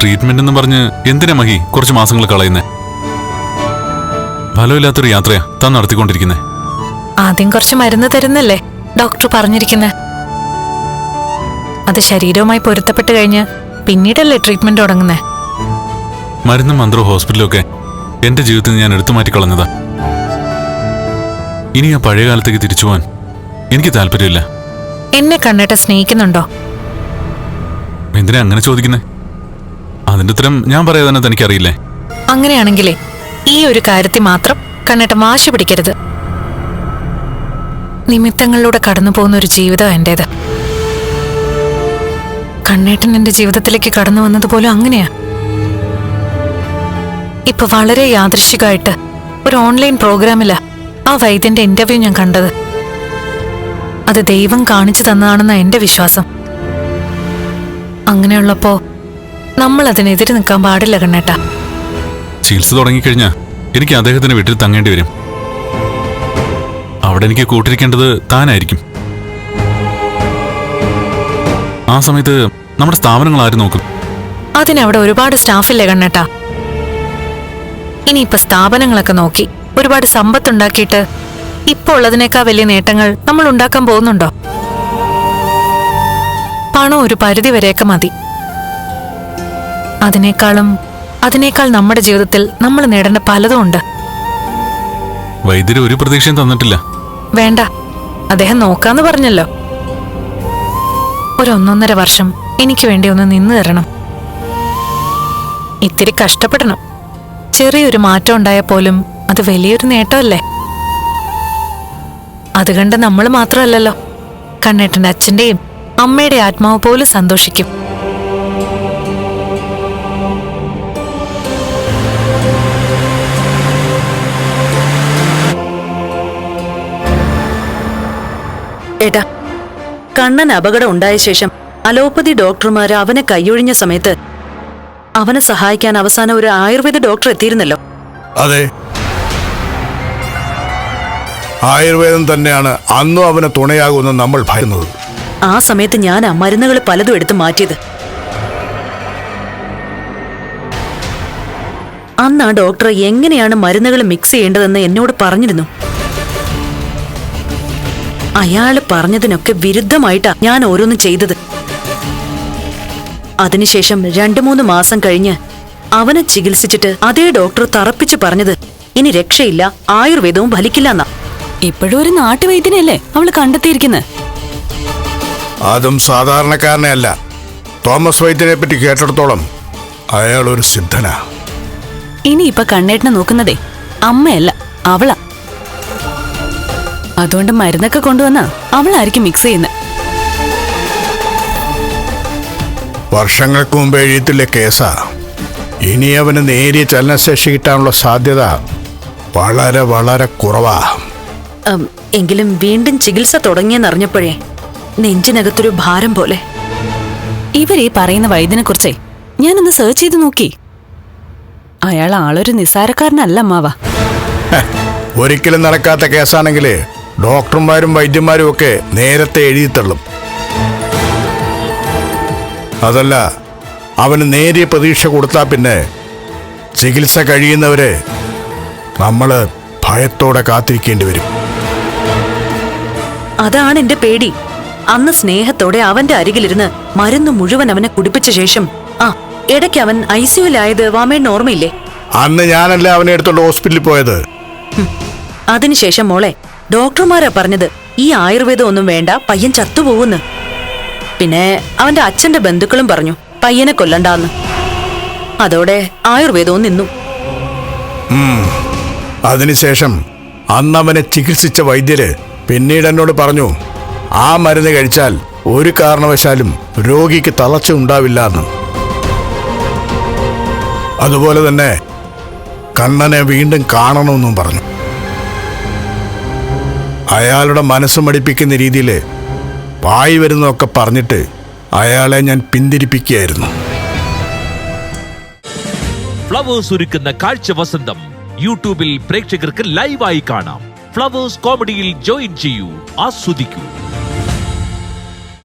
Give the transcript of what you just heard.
Treatment എന്ന് പറഞ്ഞ് എന്തിനാ മഹി കുറച്ച് മാസങ്ങൾ കളയുന്നേ? ഫലമില്ലാത്തൊരു യാത്രയാ താൻ നടത്തിക്കൊണ്ടിരിക്കുന്നേ. ആദ്യം കുറച്ച് മരുന്ന് തരുന്നല്ലേ? ഡോക്ടർ പറഞ്ഞിരിക്കുന്നെ. അത് ശരീരവുമായി പൊരുത്തപ്പെട്ട് കഴിഞ്ഞ് പിന്നീടല്ലേ ട്രീറ്റ്മെന്റ് തുടങ്ങുന്നേ? മരുന്നും മന്ത്രവും ഹോസ്പിറ്റലൊക്കെ എന്റെ ജീവിതത്തിൽ ഞാൻ എടുത്തു മാറ്റി കളഞ്ഞതാ. ഇനി ആ പഴയ കാലത്തേക്ക് തിരിച്ചു പോവാൻ എനിക്ക് താല്പര്യമില്ല. എന്നെ കണ്ണേട്ട സ്നേഹിക്കുന്നുണ്ടോ? എന്തിനാ അങ്ങനെ ചോദിക്കുന്നേ? അതിന്റെ ഉത്തരം ഞാൻ പറയാതെ തന്നെ തനിക്കറിയില്ലേ? അങ്ങനെയാണെങ്കിലേ ഈ ഒരു കാര്യത്തിൽ മാത്രം കണ്ണേട്ട വാശി പിടിക്കരുത്. നിമിത്തങ്ങളിലൂടെ കടന്നു പോകുന്ന ഒരു ജീവിതം എന്റേത്. കണ്ണേട്ടൻ എന്റെ ജീവിതത്തിലേക്ക് കടന്നു വന്നതുപോലും അങ്ങനെയാ. ഇപ്പൊ വളരെ യാദൃശികമായിട്ട് ഒരു ഓൺലൈൻ പ്രോഗ്രാമിലാ ആ വൈദ്യന്റെ ഇന്റർവ്യൂ ഞാൻ കണ്ടത്. അത് ദൈവം കാണിച്ചു തന്നതാണെന്ന എന്റെ വിശ്വാസം. അങ്ങനെയുള്ളപ്പോ നമ്മൾ അതിനെതിരെ നിൽക്കാൻ പാടില്ല കണ്ണേട്ടാ. ചികിത്സ തുടങ്ങിക്കഴിഞ്ഞാ എനിക്ക് അദ്ദേഹത്തിന് വീട്ടിൽ തങ്ങേണ്ടി വരും. അവിടെ എനിക്ക് കൂട്ടിരിക്കേണ്ടത് താനായിരിക്കും. ആ സമയത്ത് നമ്മുടെ സ്ഥാപനങ്ങൾ ആര് നോക്കും? അതിനവിടെ ഒരുപാട് സ്റ്റാഫില്ലേ കണ്ണേട്ടാ. ഇനിയിപ്പോ സ്ഥാപനങ്ങളൊക്കെ നോക്കി ഒരുപാട് സമ്പത്തുണ്ടാക്കിയിട്ട് ഇപ്പൊ ഉള്ളതിനേക്കാൾ വലിയ നേട്ടങ്ങൾ നമ്മൾ ഉണ്ടാക്കാൻ പോകുന്നുണ്ടോ? പണം ഒരു പരിധി വരെയൊക്കെ മതി. അതിനേക്കാളും അതിനേക്കാൾ നമ്മുടെ ജീവിതത്തിൽ നമ്മൾ നേടേണ്ട പലതും ഉണ്ട്. വൈദ്യര് ഒരു പ്രതീക്ഷയും തന്നിട്ടില്ല. വേണ്ട. അദ്ദേഹം നോക്കാന്ന് പറഞ്ഞല്ലോ. ഒരു ഒന്നൊന്നര വർഷം എനിക്ക് വേണ്ടി ഒന്ന് നിന്ന് തരണം. ഇത്തിരി കഷ്ടപ്പെടണം. ചെറിയൊരു മാറ്റം ഉണ്ടായാൽ പോലും അത് വലിയൊരു നേട്ടമല്ലേ? അത് കണ്ട് നമ്മൾ മാത്രമല്ലല്ലോ. കണ്ണേട്ടന്റെ അച്ഛന്റെയും അമ്മയുടെ ആത്മാവ് പോലും സന്തോഷിക്കും. ഏട്ടാ കണ്ണൻ അപകടം ഉണ്ടായ ശേഷം അലോപ്പതി ഡോക്ടർമാർ അവനെ കൈയൊഴിഞ്ഞ സമയത്ത് അവനെ സഹായിക്കാൻ അവസാനം ഒരു ആയുർവേദ ഡോക്ടർ എത്തിയിരുന്നല്ലോ. അതെ. ആയുർവേദം തന്നെയാണ് അന്നും അവന് തുണയാകുമെന്ന് നമ്മൾ ഭയന്നത്. ആ സമയത്ത് ഞാൻ ആ മരുന്നുകൾ പലതും എടുത്ത് മാറ്റിയത്. അന്ന് ആ ഡോക്ടർ എങ്ങനെയാണ് മരുന്നുകൾ മിക്സ് ചെയ്യേണ്ടതെന്ന് എന്നോട് പറഞ്ഞിരുന്നു. അയാൾ പറഞ്ഞതിനൊക്കെ വിരുദ്ധമായിട്ടാ ഞാൻ ഓരോന്നും ചെയ്തത്. അതിനുശേഷം രണ്ടു മൂന്ന് മാസം കഴിഞ്ഞ് അവനെ ചികിത്സിച്ചിട്ട് അതേ ഡോക്ടർ തറപ്പിച്ചു പറഞ്ഞത് ഇനി രക്ഷയില്ല ആയുർവേദവും ഫലിക്കില്ല എന്നാ ഇപ്പോഴും ഒരു നാട്ടുവൈദ്യനല്ലേ അവൾ കണ്ടെത്തിയിരിക്കുന്നത് അതും സാധാരണക്കാരനെ അല്ല തോമസ് വൈദ്യനെ പറ്റി കേട്ടിടത്തോളം അയാൾ ഒരു സിദ്ധനാ. ഇനി ഇപ്പൊ കണ്ണേട്ടനെ നോക്കുന്നതേ അമ്മയല്ല അവളാ. അതുകൊണ്ട് മരുന്നൊക്കെ കൊണ്ടുവന്ന അവളായിരിക്കും മിക്സ് ചെയ്യുന്നത് വർഷങ്ങൾക്ക് മുമ്പ് എഴുത്തിലെ കേസാ? ഇനി അവന് നേരിയ ചലനശേഷി കിട്ടാനുള്ള സാധ്യത വളരെ വളരെ കുറവാ. എങ്കിലും വീണ്ടും ചികിത്സ തുടങ്ങിയെന്നറിഞ്ഞപ്പോഴേ നെഞ്ചിനകത്തൊരു ഭാരം പോലെ. ഇവരീ പറയുന്ന വൈദ്യനെ കുറിച്ചേ ഞാനൊന്ന് സെർച്ച് ചെയ്ത് നോക്കി. അയാൾ ആളൊരു നിസ്സാരക്കാരനല്ല അമ്മാവ. ഒരിക്കലും നടക്കാത്ത കേസാണെങ്കിൽ ഡോക്ടർമാരും വൈദ്യന്മാരും ഒക്കെ നേരത്തെ എഴുതിത്തള്ളും. അതല്ല അവന് നേരിയ പ്രതീക്ഷ കൊടുത്താൽ പിന്നെ ചികിത്സ കഴിയുന്നവരെ നമ്മൾ ഭയത്തോടെ കാത്തിരിക്കേണ്ടി വരും. അതാണ് എന്റെ പേടി. അന്ന് സ്നേഹത്തോടെ അവന്റെ അരികിലിരുന്ന് മരുന്ന് മുഴുവൻ അവനെ കുടിപ്പിച്ച ശേഷം ആ ഇടയ്ക്ക് അവൻ ഐ സിയുലായത് വാമേണ്ണ ഓർമ്മയില്ലേ? അന്ന് ഞാനല്ല അവനെ എടുത്തോണ്ട് ഹോസ്പിറ്റലിൽ പോയത്? അതിനുശേഷം മോളെ ഡോക്ടർമാരാ പറഞ്ഞത് ഈ ആയുർവേദം ഒന്നും വേണ്ട പയ്യൻ ചത്തുപോകുന്നു പിന്നെ അവന്റെ അച്ഛന്റെ ബന്ധുക്കളും പറഞ്ഞു പയ്യനെ കൊല്ലണ്ടാന്ന്. അതോടെ ആയുർവേദവും നിന്നു. അതിനുശേഷം അന്നവനെ ചികിത്സിച്ച വൈദ്യര് പിന്നീട് എന്നോട് പറഞ്ഞു ആ മരുന്ന് കഴിച്ചാൽ ഒരു കാരണവശാലും രോഗിക്ക് തളർച്ച ഉണ്ടാവില്ല എന്ന് അതുപോലെ തന്നെ കണ്ണനെ വീണ്ടും കാണണമെന്നും പറഞ്ഞു. അയാളുടെ മനസ്സ് മടിപ്പിക്കുന്ന രീതിയിൽ വായി വരുന്നതൊക്കെ പറഞ്ഞിട്ട് അയാളെ ഞാൻ പിന്തിരിപ്പിക്കുകയായിരുന്നു. ഫ്ലവേഴ്സ് ഒരുക്കുന്ന കാഴ്ച വസന്തം യൂട്യൂബിൽ പ്രേക്ഷകർക്ക് ലൈവായി കാണാം. ഫ്ലവേഴ്സ് കോമഡിയിൽ ജോയിൻ ചെയ്യൂ ആസ്വദിക്കൂ.